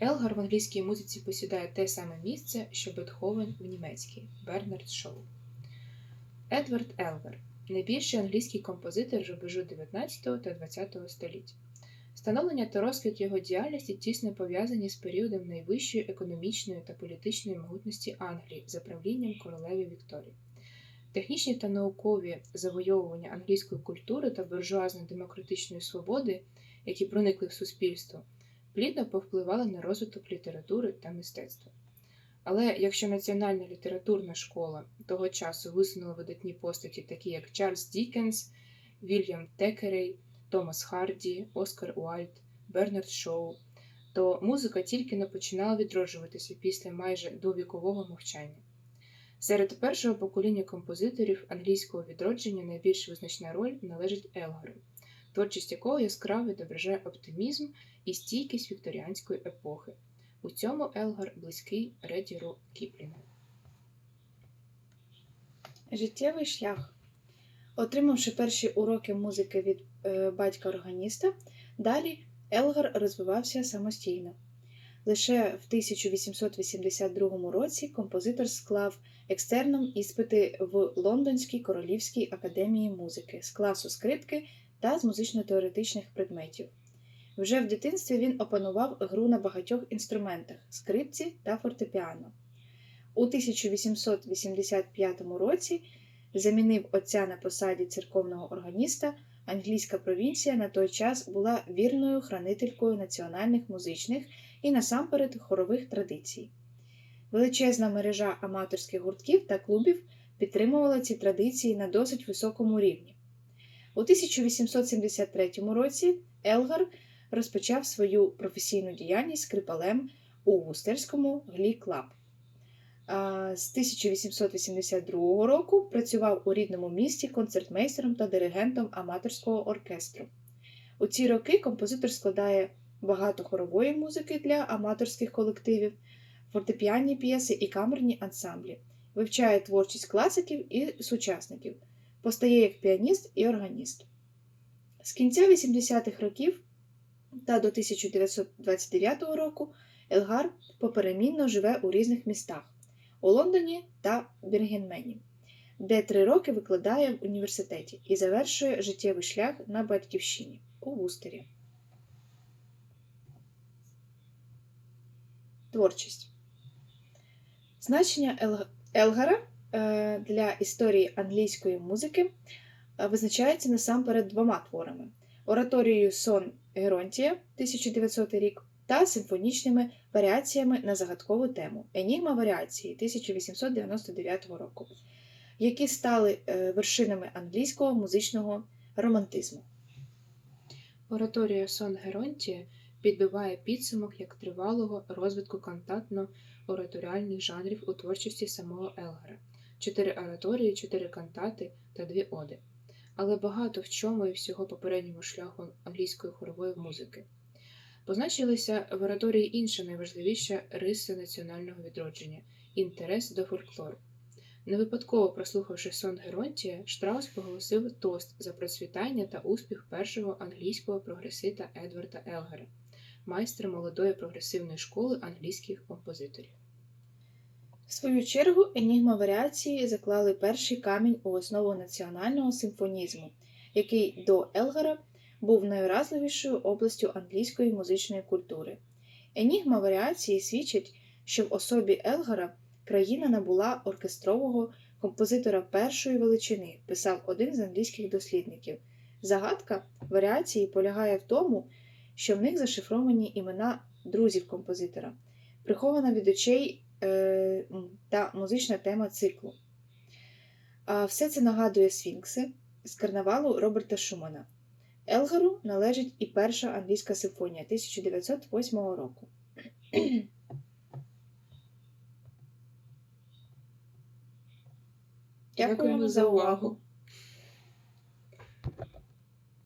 Елгар в англійській музиці посідає те саме місце, що Бетховен в німецькій Бернард Шоу. Едвард Елгар найбільший англійський композитор рубежу 19 та 20 століть. Становлення та розквіт його діяльності тісно пов'язані з періодом найвищої економічної та політичної могутності Англії за правлінням королеви Вікторії. Технічні та наукові завойовування англійської культури та буржуазно-демократичної свободи, які проникли в суспільство, плідно повпливали на розвиток літератури та мистецтва. Але якщо національна літературна школа того часу висунула видатні постаті, такі як Чарльз Дікенс, Вільям Текерей, Томас Харді, Оскар Уальд, Бернард Шоу, то музика тільки не починала відроджуватися після майже довікового мовчання. Серед першого покоління композиторів англійського відродження найбільш визначна роль належить Елгару, творчість якого яскраво відображає оптимізм і стійкість вікторіанської епохи. У цьому Елгар близький Редіру Кіплінгу. Життєвий шлях. Отримавши перші уроки музики від е, батька органіста, далі Елгар розвивався самостійно. Лише в 1882 році композитор склав екстерном іспити в Лондонській королівській академії музики з класу скрипки та з музично-теоретичних предметів. Вже в дитинстві він опанував гру на багатьох інструментах скрипці та фортепіано. У 1885 році замінив отця на посаді церковного органіста. Англійська провінція на той час була вірною хранителькою національних музичних і насамперед хорових традицій. Величезна мережа аматорських гуртків та клубів підтримувала ці традиції на досить високому рівні. У 1873 році Елгар розпочав свою професійну діяльність скрипалем у Вустерському Глі Клаб. З 1882 року працював у рідному місті концертмейстером та диригентом аматорського оркестру. У ці роки композитор складає багато хорової музики для аматорських колективів, фортепіанні п'єси і камерні ансамблі, вивчає творчість класиків і сучасників, постає як піаніст і органіст. З кінця 80-х років та до 1929 року Елгар поперемінно живе у різних містах у Лондоні та Біргенмені, де три роки викладає в університеті і завершує життєвий шлях на батьківщині у Вустері. Творчість. Значення Елгара для історії англійської музики е, визначається насамперед двома творами: ораторією Сон Геронтія 1900 рік та симфонічними варіаціями на загадкову тему Енігма варіації 1899 року, які стали е, вершинами англійського музичного романтизму. Ораторія Сон Геронтія підбиває підсумок як тривалого розвитку кантатно-ораторіальних жанрів у творчості самого Елгара, чотири ораторії, чотири кантати та дві оди. Але багато в чому і всього попередньому шляху англійської хорової музики. Позначилися в ораторії інша найважливіша риса національного відродження інтерес до фольклору. Не випадково прослухавши сон Геронтія, Штраус поголосив тост за процвітання та успіх першого англійського прогресита Едварда Елгера, майстра молодої прогресивної школи англійських композиторів. В свою чергу енігма варіації заклали перший камінь у основу національного симфонізму, який до Елгара був найуразливішою областю англійської музичної культури. Енігма варіації свідчить, що в особі Елгара країна набула оркестрового композитора першої величини, писав один з англійських дослідників. Загадка варіації полягає в тому, що в них зашифровані імена друзів композитора, прихована від очей е, та музична тема циклу. А все це нагадує Сфінкси з карнавалу Роберта Шумана. Елгару належить і перша англійська симфонія 1908 року. Дякуємо за увагу!